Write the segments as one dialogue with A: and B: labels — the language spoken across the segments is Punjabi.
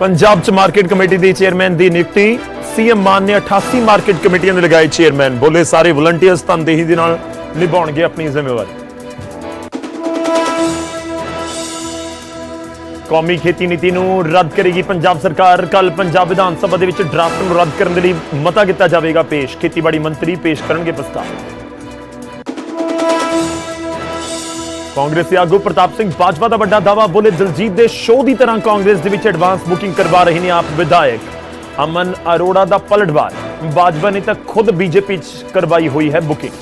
A: ਪੰਜਾਬ ਚ ਮਾਰਕੀਟ ਕਮੇਟੀ ਦੀ ਚੇਅਰਮੈਨ ਦੀ ਨਿਯੁਕਤੀ। ਸੀਐਮ ਮਾਨ ਨੇ 88 ਮਾਰਕੀਟ ਕਮੇਟੀਆਂ ਦੇ ਲਗਾਏ ਚੇਅਰਮੈਨ ਬੋਲੇ ਸਾਰੇ ਵਲੰਟੀਅਰਸ ਤਨਦੇਹੀ ਦੇ ਨਾਲ ਨਿਭਾਉਣਗੇ ਆਪਣੀ ਜ਼ਿੰਮੇਵਾਰੀ। ਕੌਮੀ ਖੇਤੀ ਨੀਤੀ ਨੂੰ ਰੱਦ ਕਰੇਗੀ ਪੰਜਾਬ ਸਰਕਾਰ। ਕੱਲ ਪੰਜਾਬ ਵਿਧਾਨ ਸਭਾ ਦੇ ਵਿੱਚ ਡਰਾਫਟ ਨੂੰ ਰੱਦ ਕਰਨ ਦੇ ਲਈ ਮਤਾ ਕੀਤਾ ਜਾਵੇਗਾ ਪੇਸ਼। ਖੇਤੀਬਾੜੀ ਮੰਤਰੀ ਪੇਸ਼ ਕਰਨਗੇ ਪ੍ਰਸਤਾਵ। ਕਾਂਗਰਸੀ ਆਗੂ ਪ੍ਰਤਾਪ ਸਿੰਘ ਬਾਜਵਾ ਦਾ ਵੱਡਾ ਦਾਵਾ ਬੋਲੇ ਦਲਜੀਤ ਦੇ ਸ਼ੋਅ ਦੀ ਤਰ੍ਹਾਂ ਕਾਂਗਰਸ ਦੇ ਵਿੱਚ ਐਡਵਾਂਸ ਬੁਕਿੰਗ ਕਰਵਾ ਰਹੇ ਨੇ ਆਪ ਵਿਧਾਇਕ ਅਮਨ ਅਰੋੜਾ ਦਾ ਪਲਟਵਾਰ। ਬਾਜਵਾ ਨੇ ਤਾਂ ਖੁਦ ਬੀਜੇਪੀ 'ਚ ਕਰਵਾਈ ਹੋਈ ਹੈ ਬੁਕਿੰਗ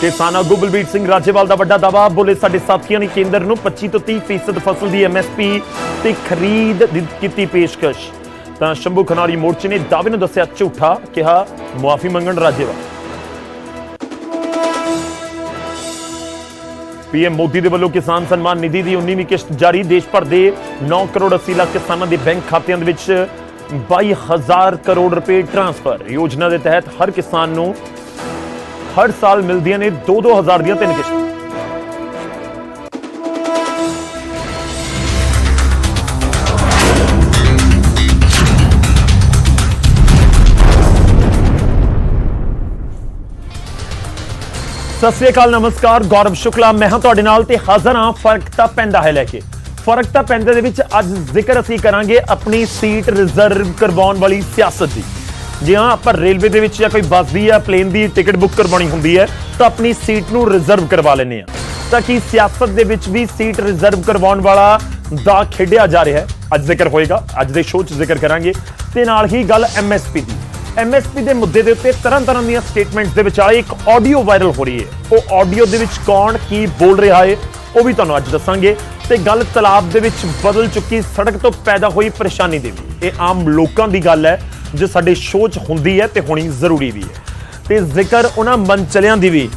A: ਕਿਸਾਨ ਆਗੂ ਬਲਬੀਰ ਸਿੰਘ ਰਾਜੇਵਾਲ ਦਾ ਵੱਡਾ ਦਾਵਾ ਬੋਲੇ ਸਾਡੇ ਸਾਥੀਆਂ ਨੇ ਕੇਂਦਰ ਨੂੰ 25 ਤੋਂ 30% ਫੀਸਦ ਫਸਲ ਦੀ ਐਮਐਸਪੀ ਤੇ ਖਰੀਦ ਕੀਤੀ ਪੇਸ਼ਕਸ਼। ਤਾਂ ਸ਼ੰਭੂ ਖਨਾਰੀ ਮੋਰਚੇ ਨੇ ਦਾਅਵੇ ਨੂੰ ਦੱਸਿਆ, ਝੂਠਾ ਕਿਹਾ, ਮੁਆਫੀ ਮੰਗਣ ਰਾਜੇਵਾਲ। ਪੀਐਮ ਮੋਦੀ ਦੇ ਵੱਲੋਂ ਕਿਸਾਨ ਸਨਮਾਨ ਨਿਧੀ ਦੀ 19ਵੀਂ ਕਿਸ਼ਤ ਜਾਰੀ। ਦੇਸ਼ ਭਰ ਦੇ 9 ਕਰੋੜ 80 ਲੱਖ ਕਿਸਾਨਾਂ ਦੇ ਬੈਂਕ ਖਾਤਿਆਂ ਦੇ ਵਿੱਚ 22000 ਕਰੋੜ ਰੁਪਏ ਟ੍ਰਾਂਸਫਰ। ਯੋਜਨਾ ਦੇ ਤਹਿਤ ਹਰ ਕਿਸਾਨ ਨੂੰ ਹਰ ਸਾਲ ਮਿਲਦੀਆਂ ਨੇ 2-2000 ਦੀਆਂ ਤਿੰਨ ਕਿਸ਼ਤਾਂ। ਸਤਿ ਸ੍ਰੀ ਅਕਾਲ, ਨਮਸਕਾਰ, ਗੌਰਵ ਸ਼ੁਕਲਾ। ਮੈਂ ਹਾਂ ਤੁਹਾਡੇ ਨਾਲ ਤੇ ਹਾਜ਼ਰ ਹਾਂ, ਫ਼ਰਕ ਤਾਂ ਪੈਂਦਾ ਹੈ ਲੈ ਕੇ। ਫ਼ਰਕ ਤਾਂ ਪੈਂਦੇ ਦੇ ਵਿੱਚ ਅੱਜ ਜ਼ਿਕਰ ਅਸੀਂ ਕਰਾਂਗੇ ਆਪਣੀ ਸੀਟ ਰਿਜ਼ਰਵ ਕਰਵਾਉਣ ਵਾਲੀ ਸਿਆਸਤ ਦੀ। ਜੇ ਹਾਂ ਆਪਾਂ ਰੇਲਵੇ ਦੇ ਵਿੱਚ ਜਾਂ ਕੋਈ ਬੱਸ ਦੀ ਜਾਂ ਪਲੇਨ ਦੀ ਟਿਕਟ ਬੁੱਕ ਕਰਵਾਉਣੀ ਹੁੰਦੀ ਹੈ, ਤਾਂ ਆਪਣੀ ਸੀਟ ਨੂੰ ਰਿਜ਼ਰਵ ਕਰਵਾ ਲੈਂਦੇ ਆ ਤਾਂ ਕਿ ਸਿਆਸਤ ਦੇ ਵਿੱਚ ਵੀ ਸੀਟ ਰਿਜ਼ਰਵ ਕਰਵਾਉਣ ਵਾਲਾ ਦਾ ਖੇਡਿਆ ਜਾ ਰਿਹਾ ਹੈ? ਅੱਜ ਜ਼ਿਕਰ ਹੋਏਗਾ, ਅੱਜ ਦੇ ਸ਼ੋਅ 'ਚ ਜ਼ਿਕਰ ਕਰਾਂਗੇ। ਤੇ ਨਾਲ ਹੀ ਗੱਲ ਐਮਐਸਪੀ ਦੀ। ਐਮਐਸਪੀ ਦੇ ਮੁੱਦੇ ਦੇ ਉੱਤੇ ਤਰ੍ਹਾਂ ਤਰ੍ਹਾਂ ਦੀਆਂ ਸਟੇਟਮੈਂਟਸ ਦੇ ਵਿਚਾਲੇ ਇੱਕ ਆਡੀਓ ਵਾਇਰਲ ਹੋ ਰਹੀ ਹੈ। ਉਹ ਆਡੀਓ ਦੇ ਵਿੱਚ ਕੌਣ, ਕੀ ਬੋਲ ਰਿਹਾ ਹੈ, ਉਹ ਵੀ ਤੁਹਾਨੂੰ ਅੱਜ ਦੱਸਾਂਗੇ ਤੇ ਗੱਲ ਤਲਾਬ ਦੇ ਵਿੱਚ ਬਦਲ ਚੁੱਕੀ, ਸੜਕ ਤੋਂ ਪੈਦਾ ਹੋਈ ਪਰੇਸ਼ਾਨੀ ਦੀ ਵੀ। ਇਹ ਆਮ ਲੋਕਾਂ ਦੀ ਗੱਲ ਹੈ, ਜੋ ਸਾਡੇ ਸ਼ੋਅ 'ਚ ਹੁੰਦੀ ਹੈ ਤੇ ਹੋਣੀ ਜ਼ਰੂਰੀ ਵੀ ਹੈ। ਤੇ ਜ਼ਿਕਰ ਉਹਨਾਂ ਮਨਚਲਿਆਂ ਦੀ ਵੀ,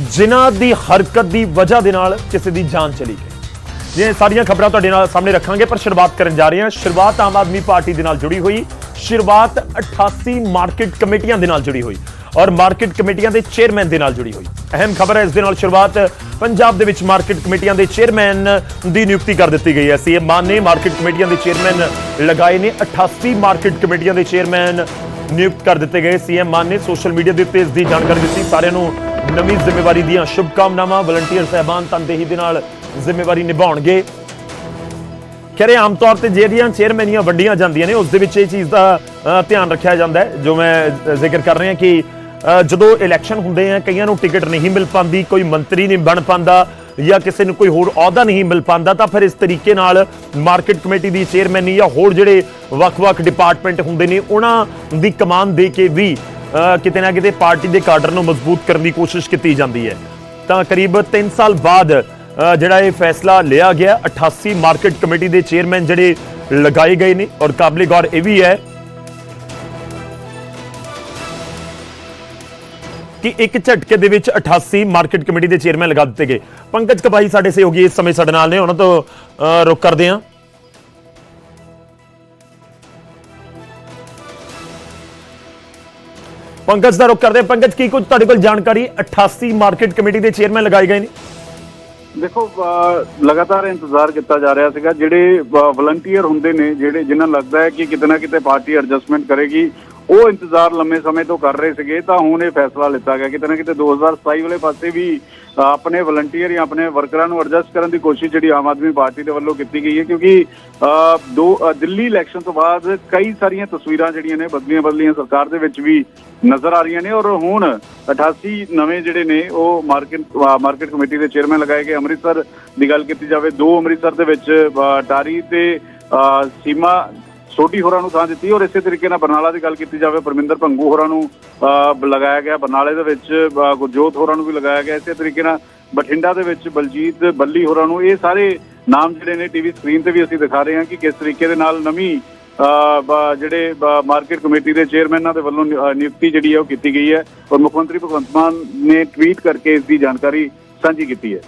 A: ਜਿਨ੍ਹਾਂ ਦੀ ਹਰਕਤ ਦੀ ਵਜ੍ਹਾ ਦੇ ਨਾਲ ਕਿਸੇ ਦੀ ਜਾਨ ਚਲੀ ਗਈ। ਇਹ ਸਾਰੀਆਂ ਖਬਰਾਂ ਤੁਹਾਡੇ ਨਾਲ ਸਾਹਮਣੇ ਰੱਖਾਂਗੇ, ਪਰ ਸ਼ੁਰੂਆਤ ਕਰਨ ਜਾ ਰਹੇ ਹਾਂ। ਸ਼ੁਰੂਆਤ ਆਮ ਆਦਮੀ ਪਾਰਟੀ ਦੇ ਨਾਲ ਜੁੜੀ ਹੋਈ ਸ਼ੁਰੂਆਤ 88 ਮਾਰਕੀਟ ਕਮੇਟੀਆਂ ਦੇ ਨਾਲ ਜੁੜੀ ਹੋਈ ਔਰ ਮਾਰਕੀਟ ਕਮੇਟੀਆਂ ਦੇ ਚੇਅਰਮੈਨ ਦੇ ਨਾਲ ਜੁੜੀ ਹੋਈ। ਅਹਿਮ ਖਬਰ ਹੈ, ਇਸ ਦੇ ਨਾਲ ਸ਼ੁਰੂਆਤ ਪੰਜਾਬ ਦੇ ਵਿੱਚ ਮਾਰਕੀਟ ਕਮੇਟੀਆਂ ਦੇ ਚੇਅਰਮੈਨ ਦੀ ਨਿਯੁਕਤੀ ਕਰ ਦਿੱਤੀ ਗਈ ਹੈ। ਸੀਐਮ ਮਾਨ ਨੇ ਮਾਰਕੀਟ ਕਮੇਟੀਆਂ ਦੇ ਚੇਅਰਮੈਨ ਲਗਾਏ ਨੇ। 88 ਮਾਰਕੀਟ ਕਮੇਟੀਆਂ ਦੇ ਚੇਅਰਮੈਨ ਨਿਯੁਕਤ ਕਰ ਦਿੱਤੇ ਗਏ। ਸੀਐਮ ਮਾਨ ਨੇ ਸੋਸ਼ਲ ਮੀਡੀਆ ਦੇ ਉੱਤੇ ਇਸ ਦੀ ਜਾਣਕਾਰੀ ਦਿੱਤੀ। ਸਾਰਿਆਂ ਨੂੰ ਨਵੀਂ ਜ਼ਿੰਮੇਵਾਰੀ ਦੀਆਂ ਸ਼ੁਭਕਾਮਨਾਵਾਂ। ਵਲੰਟੀਅਰ ਸਹਿਬਾਨ ਤਨਦੇਹੀ ਦੇ ਨਾਲ ਜ਼ਿੰਮੇਵਾਰੀ ਨਿਭਾਉਣਗੇ। ਖਰੇ ਆਮ ਤੌਰ ਤੇ ਜਿਹੜੀਆਂ ਚੇਅਰਮੈਨੀਆਂ ਵੰਡੀਆਂ ਜਾਂਦੀਆਂ ਨੇ, ਉਸ ਦੇ ਵਿੱਚ ਇਹ ਚੀਜ਼ ਦਾ ਧਿਆਨ ਰੱਖਿਆ ਜਾਂਦਾ ਹੈ, ਜੋ ਮੈਂ ਜ਼ਿਕਰ ਕਰ ਰਿਹਾ ਕਿ ਜਦੋਂ ਇਲੈਕਸ਼ਨ ਹੁੰਦੇ ਆ, ਕਈਆਂ ਨੂੰ ਟਿਕਟ ਨਹੀਂ ਮਿਲ ਪਾਉਂਦੀ ਕੋਈ ਮੰਤਰੀ ਨਹੀਂ ਬਣ ਪਾਉਂਦਾ ਜਾਂ ਕਿਸੇ ਨੂੰ ਕੋਈ ਹੋਰ ਅਹੁਦਾ ਨਹੀਂ ਮਿਲ ਪਾਉਂਦਾ ਤਾਂ ਫਿਰ ਇਸ ਤਰੀਕੇ ਨਾਲ ਮਾਰਕੀਟ ਕਮੇਟੀ ਦੀ ਚੇਅਰਮੈਨੀ ਜਾਂ ਹੋਰ ਜਿਹੜੇ ਵੱਖ-ਵੱਖ ਡਿਪਾਰਟਮੈਂਟ ਹੁੰਦੇ ਨੇ, ਉਹਨਾਂ ਦੀ ਕਮਾਨ ਦੇ ਕੇ ਵੀ ਕਿਤੇ ਨਾ ਕਿਤੇ ਪਾਰਟੀ ਦੇ ਕਾਡਰ ਨੂੰ ਮਜ਼ਬੂਤ ਕਰਨ ਦੀ ਕੋਸ਼ਿਸ਼ ਕੀਤੀ ਜਾਂਦੀ ਹੈ। ਤਾਂ ਕਰੀਬ 3 ਸਾਲ ਬਾਅਦ ਜਿਹੜਾ ਇਹ ਫੈਸਲਾ ਲਿਆ ਗਿਆ 88 ਮਾਰਕੀਟ ਕਮੇਟੀ ਦੇ ਚੇਅਰਮੈਨ ਜਿਹੜੇ ਲਗਾਏ ਗਏ ਨੇ ਔਰ ਕਾਬਲੇ ਗੌਰ ਇਹ ਵੀ ਹੈ ਕਿ ਇੱਕ ਝਟਕੇ ਦੇ ਵਿੱਚ 88 ਮਾਰਕੀਟ ਕਮੇਟੀ ਦੇ ਚੇਅਰਮੈਨ ਲਗਾ ਦਿੱਤੇ ਗਏ। ਪੰਕਜ ਕਪਾਈ ਸਾਡੇ ਸਹਿਯੋਗੀ ਇਸ ਸਮੇਂ ਸਾਡੇ ਨਾਲ ਨੇ ਉਹਨਾਂ ਤੋਂ ਅ, ਰੁਕ ਕਰਦੇ ਹਾਂ। ਪੰਕਜ ਦਾ ਰੁਕ ਕਰਦੇ ਹਾਂ। ਪੰਕਜ ਕੀ ਕੁਝ ਤੁਹਾਡੇ ਕੋਲ ਜਾਣਕਾਰੀ? 88 ਮਾਰਕੀਟ ਕਮੇਟੀ ਦੇ ਚੇਅਰਮੈਨ ਲਗਾਏ ਗਏ ਨੇ।
B: ਦੇਖੋ ਲਗਾਤਾਰ ਇੰਤਜ਼ਾਰ ਕੀਤਾ ਜਾ ਰਿਹਾ ਸੀਗਾ। ਜਿਹੜੇ ਵਲੰਟੀਅਰ ਹੁੰਦੇ ਨੇ, ਜਿਹੜੇ, ਜਿਨ੍ਹਾਂ ਲੱਗਦਾ ਹੈ ਕਿ ਕਿਤੇ ਨਾ ਕਿਤੇ ਪਾਰਟੀ ਐਡਜਸਟਮੈਂਟ ਕਰੇਗੀ ਉਹ ਇੰਤਜ਼ਾਰ ਲੰਮੇ ਸਮੇਂ ਤੋਂ ਕਰ ਰਹੇ ਸੀਗੇ, ਤਾਂ ਹੁਣ ਇਹ ਫੈਸਲਾ ਲਿੱਤਾ ਗਿਆ ਕਿਤੇ ਨਾ ਕਿਤੇ 2027 ਵਾਲੇ ਪਾਸੇ ਵੀ ਆਪਣੇ ਵਲੰਟੀਅਰ ਜਾਂ ਆਪਣੇ ਵਰਕਰਾਂ ਨੂੰ ਐਡਜਸਟ ਕਰਨ ਦੀ ਕੋਸ਼ਿਸ਼ ਜਿਹੜੀ ਆਮ ਆਦਮੀ ਪਾਰਟੀ ਦੇ ਵੱਲੋਂ ਕੀਤੀ ਗਈ ਹੈ, ਕਿਉਂਕਿ ਦੋ ਦਿੱਲੀ ਇਲੈਕਸ਼ਨ ਤੋਂ ਬਾਅਦ ਕਈ ਸਾਰੀਆਂ ਤਸਵੀਰਾਂ ਜਿਹੜੀਆਂ ਨੇ ਬਦਲੀਆਂ ਬਦਲੀਆਂ ਸਰਕਾਰ ਦੇ ਵਿੱਚ ਵੀ ਨਜ਼ਰ ਆ ਰਹੀਆਂ ਨੇ ਔਰ ਹੁਣ 88 ਨਵੇਂ ਜਿਹੜੇ ਨੇ, ਉਹ ਮਾਰਕੀਟ ਮਾਰਕੀਟ ਕਮੇਟੀ ਦੇ ਚੇਅਰਮੈਨ ਲਗਾਏ ਗਏ ਅੰਮ੍ਰਿਤਸਰ ਦੀ ਗੱਲ ਕੀਤੀ ਜਾਵੇ, ਦੋ ਅੰਮ੍ਰਿਤਸਰ ਦੇ ਵਿੱਚ ਟਾਰੀ ਤੇ ਸੀਮਾ ਸੋਢੀ ਹੋਰਾਂ ਨੂੰ ਥਾਂ ਦਿੱਤੀ ਔਰ ਇਸੇ ਤਰੀਕੇ ਨਾਲ ਬਰਨਾਲਾ ਦੀ ਗੱਲ ਕੀਤੀ ਜਾਵੇ, ਪਰਮਿੰਦਰ ਭੰਗੂ ਹੋਰਾਂ ਨੂੰ ਲਗਾਇਆ ਗਿਆ, ਬਰਨਾਲੇ ਦੇ ਵਿੱਚ ਗੁਰਜੋਤ ਹੋਰਾਂ ਨੂੰ ਵੀ ਲਗਾਇਆ ਗਿਆ। ਇਸੇ ਤਰੀਕੇ ਨਾਲ ਬਠਿੰਡਾ ਦੇ ਵਿੱਚ ਬਲਜੀਤ ਬੱਲੀ ਹੋਰਾਂ ਨੂੰ ਇਹ ਸਾਰੇ ਨਾਮ ਜਿਹੜੇ ਨੇ ਟੀਵੀ ਸਕਰੀਨ ਤੇ ਵੀ ਅਸੀਂ ਦਿਖਾ ਰਹੇ ਹਾਂ ਕਿ ਕਿਸ ਤਰੀਕੇ ਦੇ ਨਾਲ ਨਵੀਂ ਜਿਹੜੇ ਮਾਰਕੀਟ ਕਮੇਟੀ ਦੇ ਚੇਅਰਮੈਨਾਂ ਦੇ ਵੱਲੋਂ ਨਿਯੁਕਤੀ ਜਿਹੜੀ ਹੈ ਉਹ ਕੀਤੀ ਗਈ ਹੈ ਔਰ ਮੁੱਖ ਮੰਤਰੀ ਭਗਵੰਤ ਮਾਨ ਨੇ ਟਵੀਟ ਕਰਕੇ ਇਸ ਦੀ ਜਾਣਕਾਰੀ ਸਾਂਝੀ ਕੀਤੀ ਹੈ।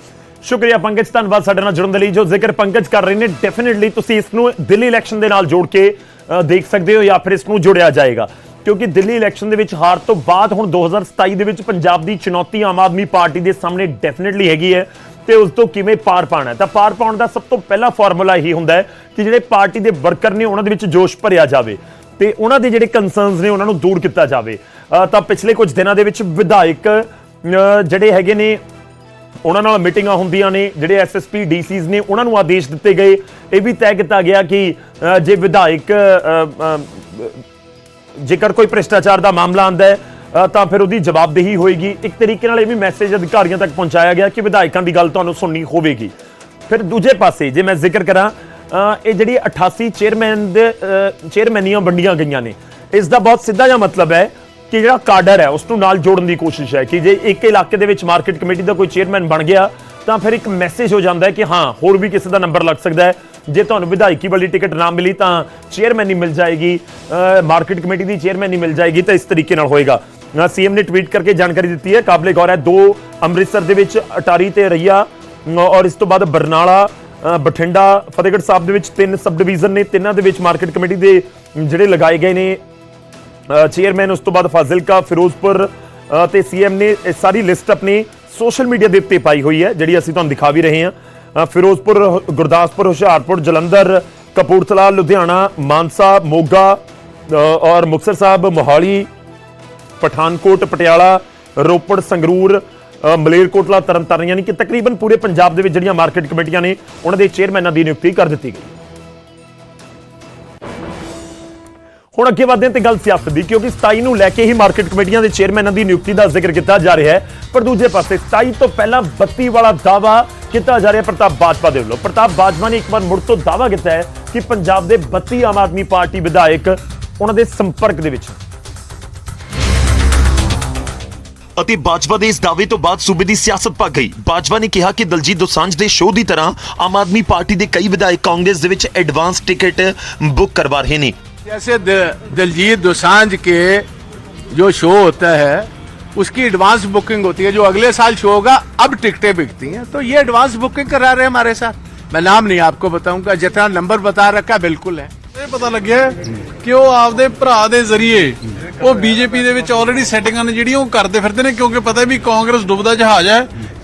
A: ਸ਼ੁਕਰੀਆ ਪੰਕਜ, ਧੰਨਵਾਦ ਸਾਡੇ ਨਾਲ ਜੁੜਨ ਦੇ ਲਈ ਜੋ ਜ਼ਿਕਰ ਪੰਕਜ ਕਰ ਰਹੇ ਨੇ। ਡੈਫੀਨਿਟਲੀ ਤੁਸੀਂ ਇਸ ਨੂੰ ਦਿੱਲੀ ਇਲੈਕਸ਼ਨ ਦੇ ਨਾਲ ਜੋੜ ਕੇ ਦੇਖ ਸਕਦੇ ਹੋ ਜਾਂ ਫਿਰ ਇਸ ਨੂੰ ਜੋੜਿਆ ਜਾਏਗਾ। ਕਿਉਂਕਿ ਦਿੱਲੀ ਇਲੈਕਸ਼ਨ ਦੇ ਵਿੱਚ ਹਾਰ ਤੋਂ ਬਾਅਦ ਹੁਣ 2027 ਦੇ ਵਿੱਚ ਪੰਜਾਬ ਦੀ ਚੁਣੌਤੀ ਆਮ ਆਦਮੀ ਪਾਰਟੀ ਦੇ ਸਾਹਮਣੇ ਡੈਫੀਨਿਟਲੀ ਹੈਗੀ ਹੈ ਤੇ ਉਸ ਤੋਂ ਕਿਵੇਂ ਪਾਰ ਪਾਣਾ ਤਾਂ ਪਾਰ ਪਾਉਣ ਦਾ ਸਭ ਤੋਂ ਪਹਿਲਾ ਫਾਰਮੂਲਾ ਇਹੀ ਹੁੰਦਾ ਹੈ ਕਿ ਜਿਹੜੇ ਪਾਰਟੀ ਦੇ ਵਰਕਰ ਨੇ ਉਹਨਾਂ ਦੇ ਵਿੱਚ ਜੋਸ਼ ਭਰਿਆ ਜਾਵੇ ਤੇ ਉਹਨਾਂ ਦੇ ਜਿਹੜੇ ਕੰਸਰਨਸ ਨੇ ਉਹਨਾਂ ਨੂੰ ਦੂਰ ਕੀਤਾ ਜਾਵੇ। ਤਾਂ ਪਿਛਲੇ ਕੁਝ ਦਿਨਾਂ ਦੇ ਵਿੱਚ ਵਿਧਾਇਕ ਜਿਹੜੇ ਹੈਗੇ ਨੇ ਉਹਨਾਂ ਨਾਲ ਮੀਟਿੰਗਾਂ ਹੁੰਦੀਆਂ ਨੇ, ਜਿਹੜੇ ਐਸਐਸਪੀ ਡੀਸੀਜ਼ ਨੇ, ਉਹਨਾਂ ਨੂੰ ਆਦੇਸ਼ ਦਿੱਤੇ ਗਏ। ਇਹ ਵੀ ਤੈਅ ਕੀਤਾ ਗਿਆ ਕਿ ਜੇ ਵਿਧਾਇਕ ਜੇਕਰ ਕੋਈ ਭ੍ਰਿਸ਼ਟਾਚਾਰ ਦਾ ਮਾਮਲਾ ਆਂਦਾ ਹੈ ਤਾਂ ਫਿਰ ਉਹਦੀ ਜਵਾਬਦੇਹੀ ਹੋਏਗੀ। ਇੱਕ ਤਰੀਕੇ ਨਾਲ ਇਹ ਵੀ ਮੈਸੇਜ ਅਧਿਕਾਰੀਆਂ ਤੱਕ ਪਹੁੰਚਾਇਆ ਗਿਆ ਕਿ ਵਿਧਾਇਕਾਂ ਦੀ ਗੱਲ ਤੁਹਾਨੂੰ ਸੁਣਨੀ ਹੋਵੇਗੀ। ਫਿਰ ਦੂਜੇ ਪਾਸੇ, ਜੇ ਮੈਂ ਜ਼ਿਕਰ ਕਰਾਂ ਇਹ ਜਿਹੜੀ 88 ਚੇਅਰਮੈਨ ਦੇ ਚੇਅਰਮੈਨੀਆਂ ਵੰਡੀਆਂ ਗਈਆਂ ਨੇ, ਇਸ ਦਾ ਬਹੁਤ ਸਿੱਧਾ ਜਿਹਾ ਮਤਲਬ ਹੈ ਕਿ ਜਿਹੜਾ ਕਾਡਰ ਹੈ, ਉਸ ਨੂੰ ਨਾਲ ਜੋੜਨ ਦੀ ਕੋਸ਼ਿਸ਼ ਹੈ ਕਿ ਜੇ ਇੱਕ ਇਲਾਕੇ ਦੇ ਵਿੱਚ ਮਾਰਕੀਟ ਕਮੇਟੀ ਦਾ ਕੋਈ ਚੇਅਰਮੈਨ ਬਣ ਗਿਆ, ਤਾਂ ਫਿਰ ਇੱਕ ਮੈਸੇਜ ਹੋ ਜਾਂਦਾ ਹੈ ਕਿ ਹਾਂ, ਹੋਰ ਵੀ ਕਿਸੇ ਦਾ ਨੰਬਰ ਲੱਗ ਸਕਦਾ ਹੈ। ਜੇ ਤੁਹਾਨੂੰ ਵਿਧਾਇਕੀ ਵਾਲੀ ਟਿਕਟ ਨਾ ਮਿਲੀ, ਤਾਂ ਚੇਅਰਮੈਨ ਨਹੀਂ ਮਿਲ ਜਾਏਗੀ ਮਾਰਕੀਟ ਕਮੇਟੀ ਦੀ ਚੇਅਰਮੈਨ ਨਹੀਂ ਮਿਲ ਜਾਏਗੀ, ਤਾਂ ਇਸ ਤਰੀਕੇ ਨਾਲ ਹੋਏਗਾ। ਸੀਐਮ ਨੇ ਟਵੀਟ ਕਰਕੇ ਜਾਣਕਾਰੀ ਦਿੱਤੀ ਹੈ, ਕਾਬਲੇ ਗੌਰ ਹੈ, ਦੋ ਅੰਮ੍ਰਿਤਸਰ ਦੇ ਵਿੱਚ ਅਟਾਰੀ ਤੇ ਰਈਆ ਔਰ ਇਸ ਤੋਂ ਬਾਅਦ ਬਰਨਾਲਾ ਬਠਿੰਡਾ, ਫਤਿਹਗੜ੍ਹ ਸਾਹਿਬ ਦੇ ਵਿੱਚ ਤਿੰਨ ਸਬ ਡਿਵੀਜ਼ਨ ਨੇ, ਤਿੰਨਾਂ ਦੇ ਵਿੱਚ ਮਾਰਕੀਟ ਕਮੇਟੀ ਦੇ ਜਿਹੜੇ ਲਗਾਏ ਗਏ ਨੇ ਚੇਅਰਮੈਨ ਉਸ ਤੋਂ ਬਾਅਦ ਫਾਜ਼ਿਲਕਾ ਫਿਰੋਜ਼ਪੁਰ ਅ, ਤੇ ਸੀਐਮ ਨੇ ਇਹ ਸਾਰੀ ਲਿਸਟ ਆਪਣੀ ਸੋਸ਼ਲ ਮੀਡੀਆ ਦੇ ਉੱਤੇ ਪਾਈ ਹੋਈ ਹੈ ਜਿਹੜੀ ਅਸੀਂ ਤੁਹਾਨੂੰ ਦਿਖਾ ਵੀ ਰਹੇ ਹਾਂ। ਫਿਰੋਜ਼ਪੁਰ ਗੁਰਦਾਸਪੁਰ ਹੁਸ਼ਿਆਰਪੁਰ ਜਲੰਧਰ ਕਪੂਰਥਲਾ ਲੁਧਿਆਣਾ ਮਾਨਸਾ ਮੋਗਾ ਔਰ ਮੁਕਤਸਰ ਸਾਹਿਬ ਮੋਹਾਲੀ ਪਠਾਨਕੋਟ ਪਟਿਆਲਾ ਰੋਪੜ ਸੰਗਰੂਰ ਅ, ਮਲੇਰਕੋਟਲਾ ਤਰਨਤਾਰਨ ਯਾਨੀ ਕਿ ਤਕਰੀਬਨ ਪੂਰੇ ਪੰਜਾਬ ਦੇ ਵਿੱਚ ਜਿਹੜੀਆਂ ਮਾਰਕੀਟ ਕਮੇਟੀਆਂ ਨੇ ਉਹਨਾਂ ਦੇ ਚੇਅਰਮੈਨਾਂ ਦੀ ਨਿਯੁਕਤੀ ਕਰ ਦਿੱਤੀ ਗਈ। ਹੁਣ ਅੱਗੇ ਵਧਦੇ ਹਾਂ ਤੇ ਗੱਲ ਸਿਆਸਤ ਦੀ, ਕਿਉਂਕਿ 27 ਨੂੰ ਲੈ ਕੇ ਹੀ ਮਾਰਕੀਟ ਕਮੇਟੀਆਂ ਦੇ ਚੇਅਰਮੈਨਾਂ ਦੀ ਨਿਯੁਕਤੀ ਦਾ ਜ਼ਿਕਰ ਕੀਤਾ ਜਾ ਰਿਹਾ ਹੈ। ਪਰ ਦੂਜੇ ਪਾਸੇ 27 ਤੋਂ ਪਹਿਲਾਂ 32 ਵਾਲਾ ਦਾਵਾ ਕੀਤਾ ਜਾ ਰਿਹਾ ਪ੍ਰਤਾਪ ਬਾਜਵਾ ਦੇ ਵੱਲੋਂ। ਪ੍ਰਤਾਪ ਬਾਜਵਾ ਨੇ ਇੱਕ ਵਾਰ ਮੁੜ ਤੋਂ ਦਾਵਾ ਕੀਤਾ ਹੈ ਕਿ ਪੰਜਾਬ ਦੇ 32 ਆਮ ਆਦਮੀ ਪਾਰਟੀ ਵਿਧਾਇਕ ਉਹਨਾਂ ਦੇ ਸੰਪਰਕ ਦੇ ਵਿੱਚ
C: ਅਤੇ ਬਾਜਵਾ ਦੇ ਇਸ ਦਾਅਵੇ ਤੋਂ ਬਾਅਦ ਸੂਬੇ ਦੀ ਸਿਆਸਤ ਭੱਗ ਗਈ। ਬਾਜਵਾ ਨੇ ਕਿਹਾ ਕਿ ਦਲਜੀਤ ਦੋਸਾਂਝ ਦੇ ਸ਼ੋਅ ਦੀ ਤਰ੍ਹਾਂ ਆਮ ਆਦਮੀ ਪਾਰਟੀ ਦੇ ਕਈ ਵਿਧਾਇਕ ਕਾਂਗਰਸ ਦੇ ਵਿੱਚ ਐਡਵਾਂਸ ਟਿਕਟ ਬੁੱਕ ਕਰਵਾ ਰਹੇ ਨੇ।
D: जैसे द- दिलजीत दोसांझ के जो शो होता है उसकी एडवांस बुकिंग होती है जो अगले साल शो होगा अब टिकटें बिकती हैं तो ये एडवांस बुकिंग करा रहे हैं हमारे साथ मैं नाम नहीं आपको बताऊंगा जितना नंबर बता रखा बिल्कुल है
E: ਇਹ ਪਤਾ ਲੱਗਿਆ ਕਿ ਉਹ ਆਪਦੇ ਭਰਾ ਦੇ ਜ਼ਰੀਏ ਉਹ ਬੀਜੇਪੀ ਦੇ ਵਿੱਚ ਆਲਰੇਡੀ ਸੈਟਿੰਗਾਂ ਨੇ ਜਿਹੜੀਆਂ ਉਹ ਕਰਦੇ ਫਿਰਦੇ ਨੇ ਕਿਉਂਕਿ ਪਤਾ ਵੀ ਕਾਂਗਰਸ ਡੁੱਬਦਾ ਜਹਾਜ਼ ਹੈ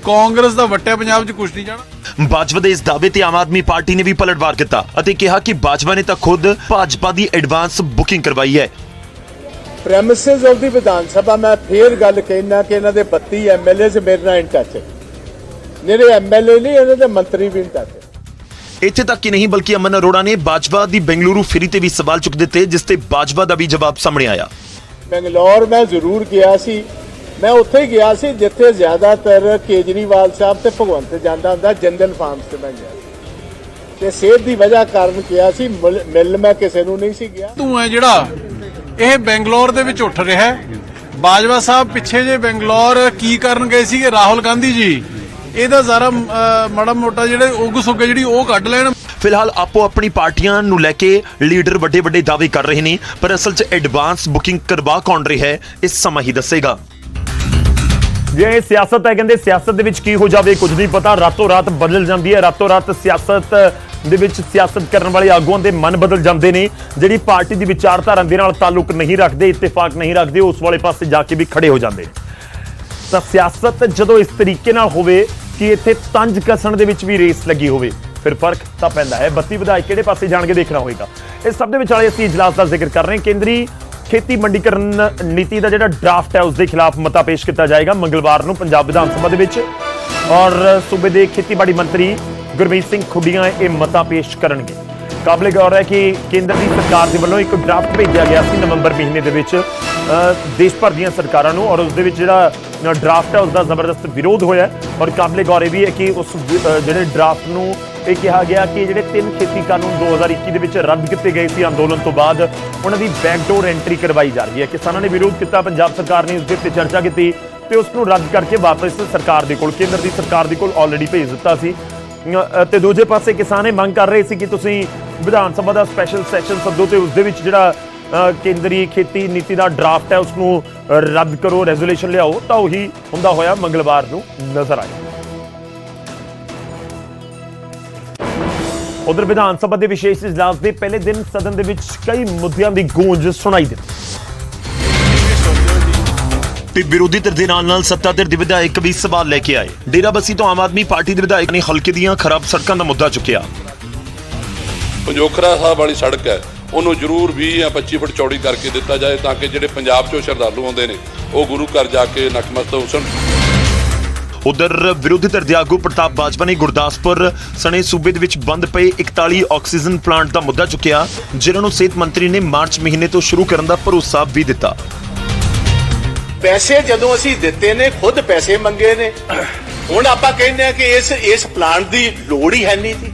E: ਕਾਂਗਰਸ ਦਾ ਵੱਟਿਆ ਪੰਜਾਬ 'ਚ ਕੁਛ ਨਹੀਂ ਜਾਣਾ
C: ਬਾਜਵਾ ਦੇ ਇਸ ਦਾਅਵੇ ਤੇ ਆਮ ਆਦਮੀ ਪਾਰਟੀ ਨੇ ਵੀ ਪਲਟਵਾਰ ਕੀਤਾ ਅਤੇ ਕਿਹਾ ਕਿ ਬਾਜਵਾ ਨੇ ਤਾਂ ਖੁਦ ਭਾਜਪਾ ਦੀ ਐਡਵਾਂਸ ਬੁਕਿੰਗ ਕਰਵਾਈ ਹੈ।
D: ਪ੍ਰੈਮਿਸਿਸ ਆਫ ਦੀ ਵਿਧਾਨ ਸਭਾ ਮੈਂ ਫੇਰ ਗੱਲ ਕਹਿਣਾ ਕਿ ਇਹਨਾਂ ਦੇ 32 ਐਮਐਲਏ ਮੇਰੇ ਨਾਲ ਇਨ ਟੱਚ ਹੈ। ਮੇਰੇ ਐਮਐਲਏ ਨਹੀਂ ਇਹਨਾਂ ਦੇ ਮੰਤਰੀ ਵੀ ਇਨ ਟੱਚ ਹੈ।
C: ਇੱਥੇ ਤੱਕ ਹੀ ਨਹੀਂ ਬਲਕਿ ਅਮਨ ਅਰੋੜਾ ਨੇ ਬਾਜਵਾ ਦੀ ਬੈਂਗਲੁਰੂ ਫਿਰੀ ਤੇ ਵੀ ਸਵਾਲ ਚੁੱਕ ਦਿੱਤੇ ਜਿਸ ਤੇ ਬਾਜਵਾ ਦਾ ਵੀ ਜਵਾਬ ਸਾਹਮਣੇ ਆਇਆ।
D: ਬੰਗਲੌਰ ਮੈਂ ਜ਼ਰੂਰ ਗਿਆ ਸੀ। ਮੈਂ ਉੱਥੇ ਹੀ ਗਿਆ ਸੀ ਜਿੱਥੇ ਜ਼ਿਆਦਾਤਰ ਕੇਜਰੀਵਾਲ ਸਾਹਿਬ ਤੇ ਭਗਵੰਤ ਜਾਂਦਾ ਹੁੰਦਾ ਜੰਦਨ ਫਾਰਮਸ ਤੇ ਮੈਂ ਗਿਆ ਤੇ ਸਿਹਤ ਦੀ ਵਜ੍ਹਾ ਕਾਰਨ ਕਿਹਾ ਸੀ ਮਿਲ- ਮੈਂ ਕਿਸੇ ਨੂੰ ਨਹੀਂ ਸੀ ਗਿਆ।
E: ਤੂੰ ਹੈ ਜਿਹੜਾ ਇਹ ਬੈਂਗਲੌਰ ਦੇ ਵਿੱਚ ਉੱਠ ਰਿਹਾ। ਬਾਜਵਾ ਸਾਹਿਬ ਪਿੱਛੇ ਜੇ ਬੈਂਗਲੌਰ ਕੀ ਕਰਨ ਗਏ ਸੀਗੇ? ਰਾਹੁਲ ਗਾਂਧੀ ਜੀ। ਇਹਦਾ ਜ਼ਰਾ ਮਾੜਾ ਮੋਟਾ ਜਿਹੜੇ ਉਗ ਸੁੱਗੇ ਜਿਹੜੀ ਉਹ ਕੱਢ ਲੈਣ।
C: ਫਿਲਹਾਲ ਆਪੋ ਆਪਣੀ ਪਾਰਟੀਆਂ ਨੂੰ ਲੈ ਕੇ ਲੀਡਰ ਵੱਡੇ ਵੱਡੇ ਦਾਅਵੇ ਕਰ ਰਹੇ ਨੇ ਪਰ ਅਸਲ 'ਚ ਐਡਵਾਂਸ ਬੁਕਿੰਗ ਕਰਵਾ ਕੌਣ ਰਿਹਾ ਹੈ ਇਹ ਸਮਾਂ ਹੀ ਦੱਸੇਗਾ।
A: ਜੇ ਇਹ ਸਿਆਸਤ ਹੈ, ਕਹਿੰਦੇ ਸਿਆਸਤ ਦੇ ਵਿੱਚ ਕੀ ਹੋ ਜਾਵੇ, ਕੁਝ ਨਹੀਂ ਪਤਾ। ਰਾਤੋਂ ਰਾਤ ਬਦਲ ਜਾਂਦੀ ਹੈ, ਰਾਤੋਂ ਰਾਤ ਸਿਆਸਤ ਦੇ ਵਿੱਚ ਸਿਆਸਤ ਕਰਨ ਵਾਲੇ ਆਗੂਆਂ ਦੇ ਮਨ ਬਦਲ ਜਾਂਦੇ ਨੇ। ਜਿਹੜੀ ਪਾਰਟੀ ਦੀ ਵਿਚਾਰਧਾਰਾ ਦੇ ਨਾਲ ਤਾਲੁਕ ਨਹੀਂ ਰੱਖਦੇ ਇਤਫਾਕ ਨਹੀਂ ਰੱਖਦੇ, ਉਸ ਵਾਲੇ ਪਾਸੇ ਜਾ ਕੇ ਵੀ ਖੜੇ ਹੋ ਜਾਂਦੇ। ਨੇ ਤਾਂ ਸਿਆਸਤ ਜਦੋਂ ਇਸ ਤਰੀਕੇ ਨਾਲ ਹੋਵੇ ਕਿ ਇੱਥੇ ਤੰਜ ਕਸਣ ਦੇ ਵਿੱਚ ਵੀ ਰੇਸ ਲੱਗੀ ਹੋਵੇ, ਫਿਰ ਫ਼ਰਕ ਤਾਂ ਪੈਂਦਾ ਹੈ। 32 ਵਿਧਾਇਕ ਕਿਹੜੇ ਪਾਸੇ ਜਾਣਗੇ, ਦੇਖਣਾ ਹੋਏਗਾ। ਇਸ ਸਭ ਦੇ ਵਿਚਾਲੇ ਅਸੀਂ ਇਜਲਾਸ ਦਾ ਜ਼ਿਕਰ ਕਰ ਰਹੇ ਹਾਂ। ਕੇਂਦਰੀ ਖੇਤੀ ਮੰਡੀਕਰਨ ਨੀਤੀ ਦਾ ਜਿਹੜਾ ਡਰਾਫਟ ਹੈ ਉਸ ਦੇ ਖਿਲਾਫ ਮਤਾ ਪੇਸ਼ ਕੀਤਾ ਜਾਏਗਾ ਮੰਗਲਵਾਰ ਨੂੰ ਪੰਜਾਬ ਵਿਧਾਨ ਸਭਾ ਦੇ ਵਿੱਚ। ਔਰ ਸੂਬੇ ਦੇ ਖੇਤੀਬਾੜੀ ਮੰਤਰੀ ਗੁਰਮੀਤ ਸਿੰਘ ਖੁੱਡੀਆਂ ਇਹ ਮਤਾ ਪੇਸ਼ ਕਰਨਗੇ। ਕਾਬਲੇ ਗੌਰ ਹੈ ਕਿ ਕੇਂਦਰ ਦੀ ਸਰਕਾਰ ਦੇ ਵੱਲੋਂ ਇੱਕ ਡਰਾਫਟ ਭੇਜਿਆ ਗਿਆ ਸੀ ਨਵੰਬਰ ਮਹੀਨੇ ਦੇ ਵਿੱਚ ਦੇਸ਼ ਭਰ ਦੀਆਂ ਸਰਕਾਰਾਂ ਨੂੰ। ਔਰ ਉਸ ਦੇ ਵਿੱਚ ਜਿਹੜਾ ਡਰਾਫਟ ਹੈ ਉਸ ਦਾ ਜ਼ਬਰਦਸਤ ਵਿਰੋਧ ਹੋਇਆ ਔਰ ਕਾਬਲੇ ਗੌਰ ਇਹ ਵੀ ਹੈ ਕਿ ਉਸ ਜਿਹੜੇ ਡਰਾਫਟ ਨੂੰ ਇਹ ਕਿਹਾ ਗਿਆ ਕਿ ਜਿਹੜੇ ਤਿੰਨ ਖੇਤੀ ਕਾਨੂੰਨ 2021 ਦੇ ਵਿੱਚ ਰੱਦ ਕੀਤੇ ਗਏ ਸੀ ਅੰਦੋਲਨ ਤੋਂ ਬਾਅਦ ਉਹਨਾਂ ਦੀ ਬੈਕਡੋਰ ਐਂਟਰੀ ਕਰਵਾਈ ਜਾ ਰਹੀ ਹੈ। ਕਿਸਾਨਾਂ ਨੇ ਵਿਰੋਧ ਕੀਤਾ ਪੰਜਾਬ ਸਰਕਾਰ ਨੇ ਉਸ ਦੇ ਉੱਤੇ ਚਰਚਾ ਕੀਤੀ ਤੇ ਉਸ ਨੂੰ ਰੱਦ ਕਰਕੇ ਵਾਪਸ ਸਰਕਾਰ ਦੇ ਕੋਲ ਕੇਂਦਰ ਦੀ ਸਰਕਾਰ ਦੇ ਕੋਲ ਆਲਰੇਡੀ ਭੇਜ ਦਿੱਤਾ ਸੀ। ਅ, ਤੇ ਦੂਜੇ ਪਾਸੇ ਕਿਸਾਨ ਇਹ ਮੰਗ ਕਰ ਰਹੇ ਸੀ ਕਿ ਤੁਸੀਂ ਵਿਧਾਨ ਸਭਾ ਦਾ ਸਪੈਸ਼ਲ ਸੈਸ਼ਨ ਸੱਦੋ ਤੇ ਉਸ ਦੇ ਵਿੱਚ ਜਿਹੜਾ ਕੇਂਦਰੀ ਖੇਤੀ ਨੀਤੀ ਦਾ ਡਰਾਫਟ ਹੈ ਉਸ ਨੂੰ ਰੱਦ ਕਰੋ ਰੈਜ਼ੋਲੂਸ਼ਨ ਲਿਆਓ ਤਾਂ ਉਹੀ ਹੁੰਦਾ ਹੋਇਆ ਮੰਗਲਵਾਰ ਨੂੰ ਨਜ਼ਰ ਆਇਆ। ਉਧਰ ਵਿਧਾਨ ਸਭਾ ਦੇ ਵਿਸ਼ੇਸ਼ ਇਜਲਾਸ ਦੇ ਪਹਿਲੇ ਦਿਨ ਸਦਨ ਦੇ ਵਿੱਚ ਕਈ ਮੁੱਦਿਆਂ ਦੀ ਗੂੰਜ ਸੁਣਾਈ ਦਿੱਤੀ।
C: ਤੇ ਵਿਰੋਧੀ ਧਿਰ ਦੇ ਨਾਲ ਨਾਲ ਸੱਤਾ ਧਿਰ ਦੇ ਵਿਧਾਇਕ ਵੀ ਸਵਾਲ ਲੈ ਕੇ ਆਏ। ਡੇਰਾਬੱਸੀ ਤੋਂ ਆਮ ਆਦਮੀ ਪਾਰਟੀ ਦੇ ਵਿਧਾਇਕ ਨੇ ਹਲਕੇ ਦੀਆਂ ਖਰਾਬ ਸੜਕਾਂ ਦਾ ਮੁੱਦਾ ਚੁੱਕਿਆ।
F: ਪੰਜੋਖਰਾ ਸਾਹਿਬ ਵਾਲੀ ਸੜਕ ਹੈ। ਉਹਨੂੰ ਜ਼ਰੂਰ 20 ਜਾਂ 25 ਫੁੱਟ ਚੌੜੀ ਕਰਕੇ ਦਿੱਤਾ ਜਾਏ ਤਾਂ ਕਿ ਜਿਹੜੇ ਪੰਜਾਬ ਚੋਂ ਸ਼ਰਧਾਲੂ ਆਉਂਦੇ ਨੇ ਉਹ ਗੁਰੂ ਘਰ ਜਾ ਕੇ ਨਤਮਸਤਕ ਹੋ ਸਕਣ
C: ਉਧਰ ਵਿਰੋਧੀ ਧਿਰ ਦੇ ਆਗੂ ਪ੍ਰਤਾਪ ਬਾਜਵਾ ਨੇ ਗੁਰਦਾਸਪੁਰ ਸਣੇ ਸੂਬੇ ਦੇ ਵਿੱਚ ਬੰਦ ਪਏ 41 ਆਕਸੀਜਨ ਪਲਾਂਟ ਦਾ ਮੁੱਦਾ ਚੁੱਕਿਆ ਜਿਨ੍ਹਾਂ ਨੂੰ ਸਿਹਤ ਮੰਤਰੀ ਨੇ ਮਾਰਚ ਮਹੀਨੇ ਤੋਂ ਸ਼ੁਰੂ ਕਰਨ ਦਾ ਭਰੋਸਾ ਵੀ ਦਿੱਤਾ।
D: ਪੈਸੇ ਜਦੋਂ ਅਸੀਂ ਦਿੱਤੇ ਨੇ ਖੁਦ ਪੈਸੇ ਮੰਗੇ ਨੇ। ਹੁਣ ਆਪਾਂ ਕਹਿੰਦੇ ਆ ਕਿ ਇਸ ਇਸ ਪਲਾਂਟ ਦੀ ਲੋੜ ਹੀ ਹੈ ਨਹੀਂ ਸੀ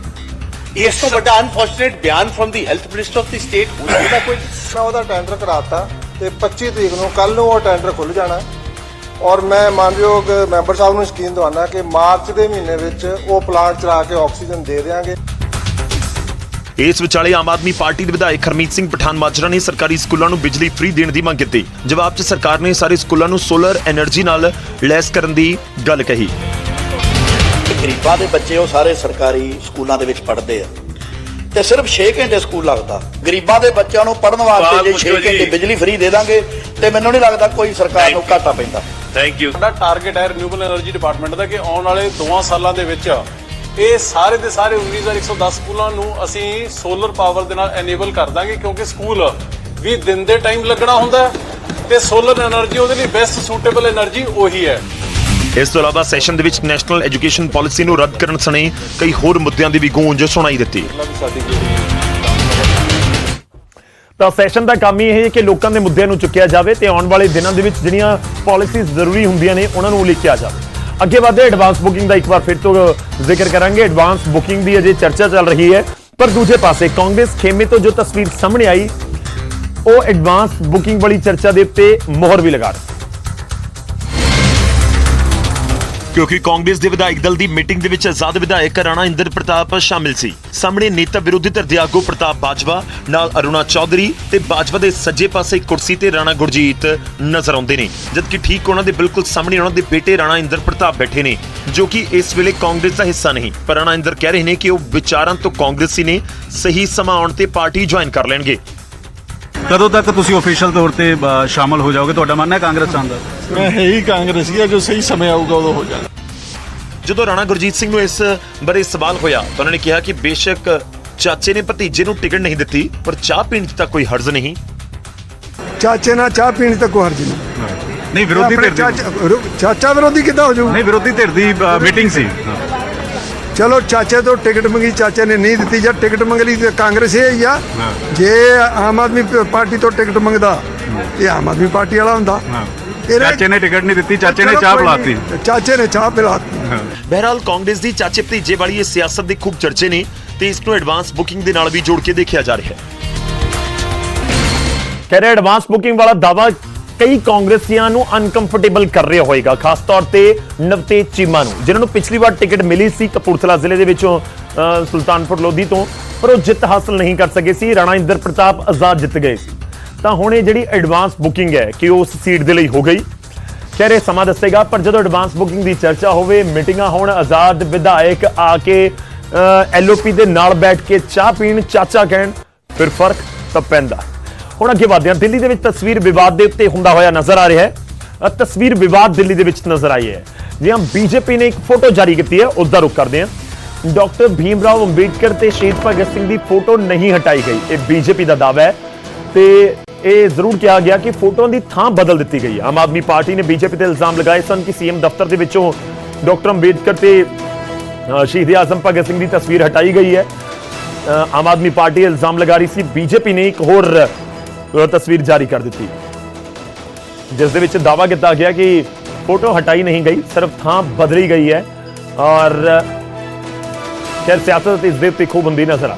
D: ਇਸ ਤੋਂ ਵੱਡਾ ਅਨਫੋਰਚੂਨੇਟ ਬਿਆਨ from the health minister of the state ਹੋ ਸਕਦਾ ਕੋਈ
G: ਮੈਂ ਉਹਦਾ ਟੈਂਡਰ ਕਰਾਤਾ ਤੇ 25 ਤਰੀਕ ਨੂੰ ਕੱਲ ਨੂੰ ਉਹ ਟੈਂਡਰ ਖੁੱਲ ਜਾਣਾ। ਔਰ ਮੈਂ ਮਾਨਯੋਗ ਮੈਂਬਰ ਸਾਹਿਬ ਨੂੰ ਯਕੀਨ ਦਿਵਾਉਣਾ ਕਿ ਮਾਰਚ ਦੇ ਮਹੀਨੇ ਵਿੱਚ ਉਹ ਪਲਾਂਟ ਚਲਾ ਕੇ ਆਕਸੀਜਨ ਦੇ ਦੇਵਾਂਗੇ
C: ਇਸ ਵਿਚਾਲੇ ਆਮ ਆਦਮੀ ਪਾਰਟੀ ਦੇ ਵਿਧਾਇਕ ਹਰਮੀਤ ਸਿੰਘ ਪਠਾਨ ਮਾਜਰਾ ਨੇ ਸਰਕਾਰੀ ਸਕੂਲਾਂ ਨੂੰ ਬਿਜਲੀ ਫ੍ਰੀ ਦੇਣ ਦੀ ਮੰਗ ਕੀਤੀ। ਜਵਾਬ 'ਚ ਸਰਕਾਰ ਨੇ ਸਾਰੇ ਸਕੂਲਾਂ ਨੂੰ ਸੋਲਰ ਐਨਰਜੀ ਨਾਲ ਲੈਸ ਕਰਨ ਦੀ ਗੱਲ ਕਹੀ।
H: ਗਰੀਬਾਂ ਦੇ ਬੱਚੇ ਉਹ ਸਾਰੇ ਸਰਕਾਰੀ ਸਕੂਲਾਂ ਦੇ ਵਿੱਚ ਪੜ੍ਹਦੇ ਆ। ਤੇ ਸਿਰਫ 6 ਘੰਟੇ ਸਕੂਲ ਲੱਗਦਾ। ਗਰੀਬਾਂ ਦੇ ਬੱਚਿਆਂ ਨੂੰ ਪੜ੍ਹਨ ਵਾਸਤੇ ਜੇ 6 ਘੰਟੇ ਬਿਜਲੀ ਫ੍ਰੀ ਦੇ ਦਾਂਗੇ ਤੇ ਮੈਨੂੰ ਨਹੀਂ ਲੱਗਦਾ ਕੋਈ ਸਰਕਾਰ ਨੂੰ ਘਾਟਾ ਪੈਂਦਾ।
E: ਥੈਂਕ ਯੂ ਸਾਡਾ ਟਾਰਗੇਟ ਹੈ ਰਿਨਿਊਏਬਲ એનર્ਜੀ ਡਿਪਾਰਟਮੈਂਟ ਦਾ ਕਿ ਆਉਣ ਵਾਲੇ 2 ਸਾਲਾਂ ਦੇ ਵਿੱਚ ਇਹ ਸਾਰੇ ਦੇ ਸਾਰੇ 19110 ਸਕੂਲਾਂ ਨੂੰ ਅਸੀਂ ਸੋਲਰ ਪਾਵਰ ਦੇ ਨਾਲ ਐਨੇਬਲ ਕਰ ਦਾਂਗੇ ਕਿਉਂਕਿ ਸਕੂਲ ਵੀ ਦਿਨ ਦੇ ਟਾਈਮ ਲੱਗਣਾ ਹੁੰਦਾ ਤੇ ਸੋਲਰ એનર્ਜੀ ਉਹਦੇ ਲਈ ਬੈਸਟ ਸੂਟੇਬਲ એનર્ਜੀ ਉਹੀ ਹੈ।
C: ਇਸ ਤੋਂ ਇਲਾਵਾ ਸੈਸ਼ਨ ਦੇ ਵਿੱਚ ਨੈਸ਼ਨਲ ਐਜੂਕੇਸ਼ਨ ਪਾਲਿਸੀ ਨੂੰ ਰੱਦ ਕਰਨ ਸਣੇ ਕਈ ਹੋਰ ਮੁੱਦਿਆਂ ਦੀ ਵੀ ਗੂੰਜ ਸੁਣਾਈ ਦਿੱਤੀ।
A: ਤਾਂ ਸੈਸ਼ਨ ਦਾ ਕੰਮ ਹੀ ਇਹ ਹੈ ਕਿ ਲੋਕਾਂ ਦੇ ਮੁੱਦਿਆਂ ਨੂੰ ਚੁੱਕਿਆ ਜਾਵੇ ਤੇ ਆਉਣ ਵਾਲੇ ਦਿਨਾਂ ਦੇ ਵਿੱਚ ਜਿਹੜੀਆਂ ਪਾਲਿਸੀਜ਼ ਜ਼ਰੂਰੀ ਹੁੰਦੀਆਂ ਨੇ, ਉਹਨਾਂ ਨੂੰ ਉਲੀਕਿਆ ਜਾਵੇ। ਅੱਗੇ ਵਧਦੇ ਐਡਵਾਂਸ ਬੁਕਿੰਗ ਦਾ ਇੱਕ ਵਾਰ ਫਿਰ ਤੋਂ ਜ਼ਿਕਰ ਕਰਾਂਗੇ। ਐਡਵਾਂਸ ਬੁਕਿੰਗ ਦੀ ਅਜੇ ਚਰਚਾ ਚੱਲ ਰਹੀ ਹੈ। ਪਰ ਦੂਜੇ ਪਾਸੇ ਕਾਂਗਰਸ ਖੇਮੇ ਤੋਂ ਜੋ ਤਸਵੀਰ ਸਾਹਮਣੇ ਆਈ, ਉਹ ਐਡਵਾਂਸ ਬੁਕਿੰਗ ਵਾਲੀ ਚਰਚਾ ਦੇ ਉੱਤੇ ਮੋਹਰ ਵੀ ਲਗਾ ਰਹੀ
C: ਕਿਉਂਕਿ ਕਾਂਗਰਸ ਦੇ ਵਿਧਾਇਕ ਦਲ ਦੀ ਮੀਟਿੰਗ ਦੇ ਵਿੱਚ ਆਜ਼ਾਦ ਵਿਧਾਇਕ ਰਾਣਾ ਇੰਦਰ ਪ੍ਰਤਾਪ ਸ਼ਾਮਿਲ ਸੀ। ਸਾਹਮਣੇ ਨੇਤਾ ਵਿਰੋਧੀ ਧਿਰ ਦੇ ਆਗੂ ਪ੍ਰਤਾਪ ਬਾਜਵਾ, ਨਾਲ ਅਰੁਣਾ ਚੌਧਰੀ ਤੇ ਬਾਜਵਾ ਦੇ ਸੱਜੇ ਪਾਸੇ ਕੁਰਸੀ ਤੇ ਰਾਣਾ ਗੁਰਜੀਤ ਨਜ਼ਰ ਆਉਂਦੇ ਨੇ। ਜਦਕਿ ਠੀਕ ਉਹਨਾਂ ਦੇ ਬਿਲਕੁਲ ਸਾਹਮਣੇ ਉਹਨਾਂ ਦੇ ਬੇਟੇ ਰਾਣਾ ਇੰਦਰ ਪ੍ਰਤਾਪ ਬੈਠੇ ਨੇ, ਜੋ ਕਿ ਇਸ ਵੇਲੇ ਕਾਂਗਰਸ ਦਾ ਹਿੱਸਾ ਨਹੀਂ। ਪਰ ਰਾਣਾ ਇੰਦਰ ਕਹਿ ਰਹੇ ਨੇ ਕਿ ਉਹ ਵਿਚਾਰਾਂ ਤੋਂ ਕਾਂਗਰਸੀ ਨੇ ਸਹੀ ਸਮਾਂ ਆਉਣ ਤੇ ਪਾਰਟੀ ਜੁਆਇਨ ਕਰ ਲੈਣਗੇ।
I: ਕਦੋਂ ਤੱਕ ਤੁਸੀਂ ਅਫੀਸ਼ੀਅਲ ਤੌਰ ਤੇ ਅ, ਸ਼ਾਮਲ ਹੋ ਜਾਓਗੇ? ਤੁਹਾਡਾ ਮੰਨਣਾ ਹੈ ਕਾਂਗਰਸ ਚਾਹੁੰਦਾ
J: ਮੈਂ ਹੈ ਹੀ ਕਾਂਗਰਸੀ ਆ ਜੋ ਸਹੀ ਸਮੇਂ ਆਊਗਾ ਉਦੋਂ ਹੋ ਜਾਣਾ।
C: ਜਦੋਂ ਰਾਣਾ ਗੁਰਜੀਤ ਸਿੰਘ ਨੂੰ ਇਸ ਬਾਰੇ ਸਵਾਲ ਹੋਇਆ ਤਾਂ ਉਹਨਾਂ ਨੇ ਕਿਹਾ ਕਿ ਬੇਸ਼ੱਕ ਚਾਚੇ ਨੇ ਭਤੀਜੇ ਨੂੰ ਟਿਕਟ ਨਹੀਂ ਦਿੱਤੀ ਪਰ ਚਾਹ ਪੀਣ 'ਚ ਤਾਂ ਕੋਈ ਹਰਜ਼ ਨਹੀਂ।
G: ਚਾਚੇ ਨਾਲ ਚਾਹ ਪੀਣ ਤੱਕ ਕੋਈ ਹਰਜ ਨਹੀਂ।
I: ਨਹੀਂ ਵਿਰੋਧੀ ਧਿਰ ਦੀ
G: ਚਾਚਾ ਵਿਰੋਧੀ ਕਿੱਦਾਂ ਹੋ ਜਾਊ?
I: ਨਹੀਂ ਵਿਰੋਧੀ ਧਿਰ ਦੀ ਮੀਟਿੰਗ ਸੀ।
G: ਚਲੋ ਚਾਚੇ ਤੋਂ ਟਿਕਟ ਮੰਗੀ ਚਾਚੇ ਨੇ ਨਹੀਂ ਦਿੱਤੀ ਜਾਂ ਟਿਕਟ ਮੰਗ ਲਈ ਤੇ ਕਾਂਗਰਸ ਇਹ ਹੀ ਆ ਜੇ ਆਮ ਆਦਮੀ ਪਾਰਟੀ ਤੋਂ ਟਿਕਟ ਮੰਗਦਾ ਇਹ ਆਮ ਆਦਮੀ ਪਾਰਟੀ ਵਾਲਾ ਹੁੰਦਾ।
I: ਚਾਚੇ ਨੇ ਟਿਕਟ ਨਹੀਂ ਦਿੱਤੀ ਚਾਚੇ ਨੇ ਚਾਹ ਪਿਲਾਤੀ।
G: ਚਾਚੇ ਨੇ ਚਾਹ ਪਿਲਾਤੀ।
C: ਬਹਿਰਹਾਲ ਕਾਂਗਰਸ ਦੀ ਚਾਚੇ ਭਤੀਜੇ ਵਾਲੀ ਇਹ ਸਿਆਸਤ ਦੇ ਖੂਬ ਚਰਚੇ ਨੇ ਤੇ ਇਸ ਨੂੰ ਐਡਵਾਂਸ ਬੁਕਿੰਗ ਦੇ ਨਾਲ ਵੀ ਜੋੜ ਕੇ ਦੇਖਿਆ ਜਾ ਰਿਹਾ ਹੈ।
A: ਕਹਿ ਰਹੇ ਐਡਵਾਂਸ ਬੁਕਿੰਗ ਵਾਲਾ ਦਾਵਾ ਕਈ ਕਾਂਗਰਸੀਆਂ ਨੂੰ ਅਨਕੰਫਰਟੇਬਲ ਕਰ ਰਿਹਾ ਹੋਏਗਾ, ਖਾਸ ਤੌਰ ਤੇ ਨਵਤੇਜ ਚੀਮਾ ਨੂੰ, ਜਿਨ੍ਹਾਂ ਨੂੰ ਪਿਛਲੀ ਵਾਰ ਟਿਕਟ ਮਿਲੀ ਸੀ ਕਪੂਰਥਲਾ ਜ਼ਿਲ੍ਹੇ ਦੇ ਵਿੱਚੋਂ ਸੁਲਤਾਨਪੁਰ ਲੋਧੀ ਤੋਂ, ਪਰ ਉਹ ਜਿੱਤ ਹਾਸਲ ਨਹੀਂ ਕਰ ਸਕੇ ਸੀ, ਰਾਣਾ ਇੰਦਰ ਪ੍ਰਤਾਪ ਆਜ਼ਾਦ ਜਿੱਤ ਗਏ ਸੀ। ਤਾਂ ਹੁਣ ਇਹ ਜਿਹੜੀ ਐਡਵਾਂਸ ਬੁਕਿੰਗ ਹੈ ਕਿ ਉਸ ਸੀਟ ਦੇ ਲਈ ਹੋ ਗਈ। ਕਹਿ ਰਹੇ ਸਮਾਂ ਦੱਸੇਗਾ, ਪਰ ਜਦੋਂ ਐਡਵਾਂਸ ਬੁਕਿੰਗ ਦੀ ਚਰਚਾ ਹੋਵੇ, ਮੀਟਿੰਗਾਂ ਹੋਣ, ਆਜ਼ਾਦ ਵਿਧਾਇਕ ਆ ਕੇ ਐਲਓਪੀ ਦੇ ਨਾਲ ਬੈਠ ਕੇ ਚਾਹ ਪੀਣ, ਚਾਚਾ ਕਹਿਣ, ਫਿਰ ਫ਼ਰਕ ਤਾਂ ਪੈਂਦਾ। ਹੁਣ ਅੱਗੇ ਵਧਦੇ ਹਾਂ। ਦਿੱਲੀ ਦੇ ਵਿੱਚ ਤਸਵੀਰ ਵਿਵਾਦ ਦੇ ਉੱਤੇ ਹੁੰਦਾ ਹੋਇਆ ਨਜ਼ਰ ਆ ਰਿਹਾ ਹੈ। ਤਸਵੀਰ ਵਿਵਾਦ ਦਿੱਲੀ ਦੇ ਵਿੱਚ ਨਜ਼ਰ ਆਈ ਹੈ। ਜੀ ਹਾਂ ਬੀਜੇਪੀ ਨੇ ਇੱਕ ਫੋਟੋ ਜਾਰੀ ਕੀਤੀ ਹੈ ਉਸ ਦਾ ਰੁਖ ਕਰਦੇ ਹਾਂ। ਡਾਕਟਰ ਭੀਮ ਰਾਓ ਅੰਬੇਡਕਰ ਤੇ ਸ਼ਹੀਦ ਭਗਤ ਸਿੰਘ ਦੀ ਫੋਟੋ ਨਹੀਂ ਹਟਾਈ ਗਈ। ਇਹ ਬੀਜੇਪੀ ਦਾ ਦਾਅਵਾ ਹੈ। ਤੇ ਇਹ ਜ਼ਰੂਰ ਕਿਹਾ ਗਿਆ ਕਿ ਫੋਟੋਆਂ ਦੀ ਥਾਂ ਬਦਲ ਦਿੱਤੀ ਗਈ ਹੈ। ਆਮ ਆਦਮੀ ਪਾਰਟੀ ਨੇ ਬੀਜੇਪੀ ਤੇ ਇਲਜ਼ਾਮ ਲਗਾਏ ਸਨ ਕਿ ਸੀਐਮ ਦਫ਼ਤਰ ਦੇ ਵਿੱਚੋਂ ਡਾਕਟਰ ਅੰਬੇਡਕਰ ਤੇ ਅ, ਸ਼ਹੀਦ ਆਜ਼ਮ ਭਗਤ ਸਿੰਘ ਦੀ ਤਸਵੀਰ ਹਟਾਈ ਗਈ ਹੈ। ਆਮ ਆਦਮੀ ਪਾਰਟੀ ਇਲਜ਼ਾਮ ਲਗਾ ਰਹੀ ਸੀ। ਬੀਜੇਪੀ ਨੇ ਇੱਕ ਹੋਰ ਤਸਵੀਰ ਜਾਰੀ ਕਰ ਦਿੱਤੀ। ਜਿਸ ਦੇ ਵਿੱਚ ਦਾਵਾ ਕੀਤਾ ਗਿਆ ਕਿ ਫੋਟੋ ਹਟਾਈ ਨਹੀਂ ਗਈ, ਸਿਰਫ ਥਾਂ ਬਦਲੀ ਗਈ ਹੈ ਔਰ ਖੈਰ, ਸਿਆਸਤ ਇਸ ਦੇ ਉੱਤੇ ਖੂਬ ਹੁੰਦੀ ਨਜ਼ਰ ਆ।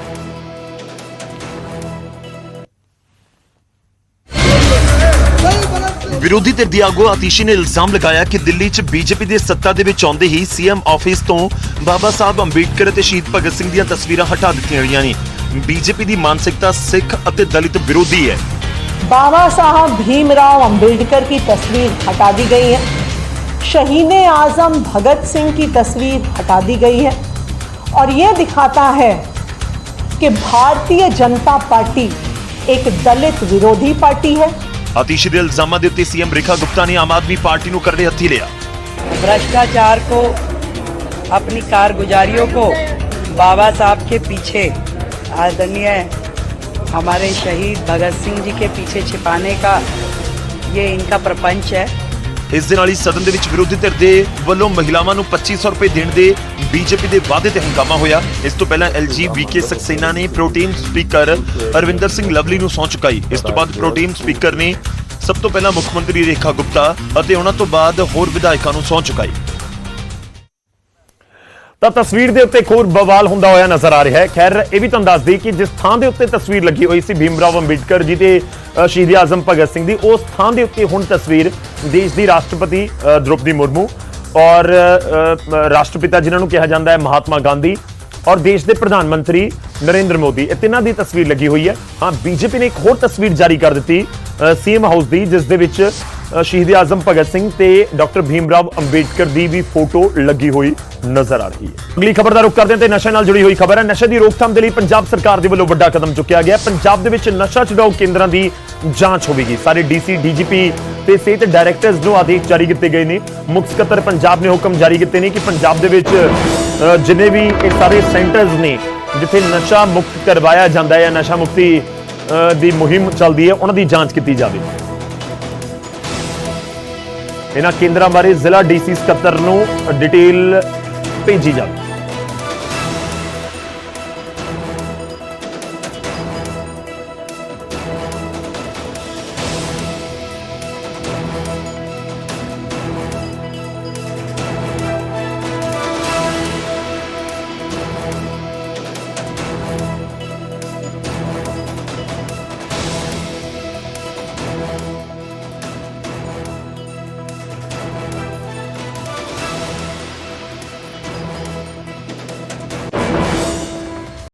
C: ਵਿਰੋਧੀ ਧਿਰ ਦੀ ਆਗੂ ਆਤੀਸ਼ੀ ਨੇ ਇਲਜ਼ਾਮ ਲਗਾਇਆ ਕਿ ਦਿੱਲੀ 'ਚ ਬੀਜੇਪੀ ਦੇ ਸੱਤਾ ਦੇ ਵਿੱਚ ਆਉਂਦੇ ਹੀ ਸੀਐਮ ਆਫਿਸ ਤੋਂ ਬਾਬਾ ਸਾਹਿਬ ਅੰਬੇਡਕਰ ਅਤੇ ਸ਼ਹੀਦ ਭਗਤ ਸਿੰਘ ਦੀਆਂ ਤਸਵੀਰਾਂ ਹਟਾ ਦਿੱਤੀਆਂ ਗਈਆਂ ਨੇ। ਬੀਜੇਪੀ ਦੀ ਮਾਨਸਿਕਤਾ ਸਿੱਖ ਅਤੇ ਦਲਿਤ ਵਿਰੋਧੀ ਹੈ।
K: बाबा साहब भीमराव अंबेडकर की तस्वीर हटा दी गई है। शहीद आज़म भगत सिंह की तस्वीर हटा दी गई है। और यह दिखाता है कि भारतीय जनता पार्टी एक दलित विरोधी पार्टी है।
C: અતિશીલ ઇલ્ઝામા દેતી સીએમ રેખા ગુપ્તાની આમ આદમી कर दे हथी लिया।
L: भ्रष्टाचार को अपनी कारगुजारियों को बाबा साहब के पीछे आदरणीय हमारे शहीद भगत सिंह जी के पीछे छिपाने का ये इनका प्रपंच है
C: ਇਸ ਦੇ ਨਾਲ ਹੀ ਸਦਨ ਦੇ ਵਿੱਚ ਵਿਰੋਧੀ ਧਿਰ ਦੇ ਵੱਲੋਂ ਮਹਿਲਾਵਾਂ ਨੂੰ 2500 ਰੁਪਏ ਦੇਣ ਦੇ ਬੀਜੇਪੀ ਦੇ ਵਾਅਦੇ ਤੇ ਹੰਗਾਮਾ ਹੋਇਆ ਇਸ ਤੋਂ ਪਹਿਲਾਂ ਐਲਜੀ ਵੀਕੇ ਸਕਸੇਨਾ ਨੇ ਪ੍ਰੋਟੀਮ ਸਪੀਕਰ ਅਰਵਿੰਦਰ ਸਿੰਘ ਲਵਲੀ ਨੂੰ ਸਹੁੰ ਚੁਕਾਈ ਇਸ ਤੋਂ ਬਾਅਦ ਪ੍ਰੋਟੀਮ ਸਪੀਕਰ ਨੇ ਸਭ ਤੋਂ ਪਹਿਲਾਂ ਮੁੱਖ ਮੰਤਰੀ ਰੇਖਾ ਗੁਪਤਾ ਅਤੇ ਉਹਨਾਂ ਤੋਂ ਬਾਅਦ ਹੋਰ ਵਿਧਾਇਕਾਂ ਨੂੰ ਸਹੁੰ ਚੁਕਾਈ
A: ਤਾਂ ਤਸਵੀਰ ਦੇ ਉੱਤੇ ਖੂਬ ਬਵਾਲ ਹੁੰਦਾ ਹੋਇਆ ਨਜ਼ਰ ਆ ਰਿਹਾ ਹੈ। ਖੈਰ ਇਹ ਵੀ ਤੁਹਾਨੂੰ ਦੱਸ ਦਈ ਕਿ ਜਿਸ ਥਾਂ ਦੇ ਉੱਤੇ ਤਸਵੀਰ ਲੱਗੀ ਹੋਈ ਸੀ ਭੀਮਰਾਵ ਅੰਬੇਡਕਰ ਜੀ ਤੇ ਅ, ਸ਼ਹੀਦ ਆਜ਼ਮ ਭਗਤ ਸਿੰਘ ਦੀ ਉਸ ਥਾਂ ਦੇ ਉੱਤੇ ਹੁਣ ਤਸਵੀਰ ਦੇਸ਼ ਦੀ ਰਾਸ਼ਟਰਪਤੀ ਦ੍ਰੋਪਦੀ ਮੁਰਮੂ ਔਰ ਰਾਸ਼ਟਰਪਿਤਾ ਜਿਨ੍ਹਾਂ ਨੂੰ ਕਿਹਾ ਜਾਂਦਾ ਹੈ ਮਹਾਤਮਾ ਗਾਂਧੀ ਔਰ ਦੇਸ਼ ਦੇ ਪ੍ਰਧਾਨ ਮੰਤਰੀ ਨਰਿੰਦਰ ਮੋਦੀ। ਇਹ ਤਿੰਨਾਂ ਦੀ ਤਸਵੀਰ ਲੱਗੀ ਹੋਈ ਹੈ। ਹਾਂ ਬੀਜੇਪੀ ਨੇ ਇੱਕ ਹੋਰ ਤਸਵੀਰ ਜਾਰੀ ਕਰ ਦਿੱਤੀ ਸੀਐਮ ਹਾਊਸ ਦੀ ਜਿਸ ਦੇ ਵਿੱਚ ਸ਼ਹੀਦ ਆਜ਼ਮ ਭਗਤ ਸਿੰਘ ਤੇ ਡਾਕਟਰ ਭੀਮ ਭੀਮਰਾਵ ਅੰਬੇਡਕਰ ਦੀ ਵੀ ਫੋਟੋ ਲੱਗੀ ਹੋਈ ਨਜ਼ਰ ਆ ਰਹੀ ਹੈ। ਅਗਲੀ ਖਬਰ ਦਾ ਰੁਖ ਕਰਦੇ ਹਾਂ ਤੇ ਨਸ਼ੇ ਨਾਲ ਜੁੜੀ ਹੋਈ ਖਬਰ ਹੈ। ਨਸ਼ੇ ਦੀ ਰੋਕਥਾਮ ਦੇ ਲਈ ਪੰਜਾਬ ਸਰਕਾਰ ਦੇ ਵੱਲੋਂ ਵੱਡਾ ਕਦਮ ਚੁੱਕਿਆ ਗਿਆ। ਪੰਜਾਬ ਦੇ ਵਿੱਚ ਨਸ਼ਾ ਛੁਡਾਊ ਕੇਂਦਰਾਂ ਦੀ ਜਾਂਚ ਹੋਵੇਗੀ। ਸਾਰੇ ਡੀਸੀ, ਡੀਜੀਪੀ ਤੇ ਸਿਹਤ ਡਾਇਰੈਕਟਰਸ ਨੂੰ ਆਦੇਸ਼ ਜਾਰੀ ਕੀਤੇ ਗਏ ਨੇ। ਮੁੱਖ ਸਕੱਤਰ ਪੰਜਾਬ ਨੇ ਹੁਕਮ ਜਾਰੀ ਕੀਤੇ ਨੇ ਕਿ ਪੰਜਾਬ ਦੇ ਵਿੱਚ ਜਿੰਨੇ ਵੀ ਇਹ ਸਾਰੇ ਸੈਂਟਰਸ ਨੇ, ਜਿੱਥੇ ਨਸ਼ਾ ਮੁਕਤ ਕਰਵਾਇਆ ਜਾਂਦਾ ਹੈ ਨਸ਼ਾ ਮੁਕਤੀ ਦੀ ਮੁਹਿੰਮ ਚੱਲਦੀ ਹੈ, ਉਹਨਾਂ ਦੀ ਜਾਂਚ ਕੀਤੀ ਜਾਵੇ। ਇਹਨਾਂ ਕੇਂਦਰਾਂ ਬਾਰੇ ਜ਼ਿਲ੍ਹਾ ਡੀਸੀ ਸਕੱਤਰ ਨੂੰ ਡਿਟੇਲ ਭੇਜੀ ਜਾਵੇ।